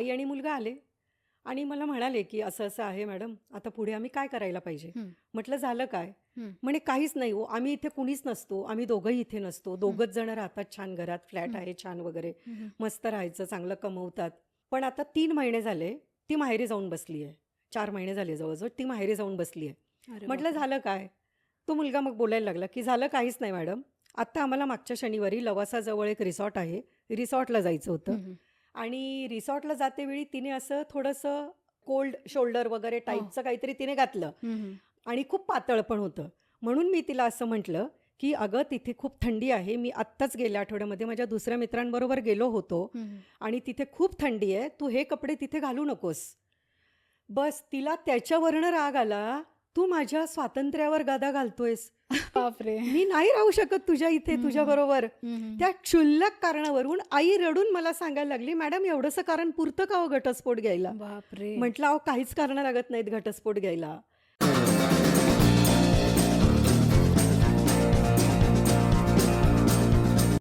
आई आणि मुलगा आले आणि मला म्हणाले की असं असं आहे मॅडम आता पुढे आम्ही काय करायला पाहिजे. म्हटलं झालं काय. म्हणे काहीच नाही हो आम्ही इथे कुणीच नसतो आम्ही दोघंही इथे नसतो दोघंच जण राहतात छान घरात फ्लॅट. आहे छान वगैरे. मस्त राहायचं चांगलं कमवतात पण आता तीन महिने झाले ती माहेरी जाऊन बसली आहे चार महिने झाले जवळजवळ ती माहेरी जाऊन बसली आहे म्हटलं. झालं काय तो मुलगा मग बोलायला लागला की झालं काहीच नाही मॅडम आत्ता आम्हाला मागच्या शनिवारी लवासाजवळ एक रिसॉर्ट आहे रिसॉर्टला जायचं होतं. आणि रिसॉर्टला जातेवेळी तिने असं थोडंसं कोल्ड शोल्डर वगैरे हो. टाईपचं काहीतरी तिने घातलं. आणि खूप पातळ पण होतं म्हणून मी तिला असं म्हटलं की अगं तिथे खूप थंडी आहे मी आत्ताच गेल्या आठवड्यामध्ये माझ्या दुसऱ्या मित्रांबरोबर गेलो होतो. आणि तिथे खूप थंडी आहे तू हे कपडे तिथे घालू नकोस बस तिला त्याच्यावरनं राग आला तू माझ्या स्वातंत्र्यावर गादा घालतोयस. बापरे. मी नाही राहू शकत तुझ्या इथे. तुझ्या बरोबर. त्या क्षुल्लक कारणावरून आई रडून मला सांगायला लागली मॅडम एवढंसं कारण पुरतं का हो घटस्फोट घ्यायला? बापरे. म्हटलं अहो काहीच कारण लागत नाहीत घटस्फोट घ्यायला.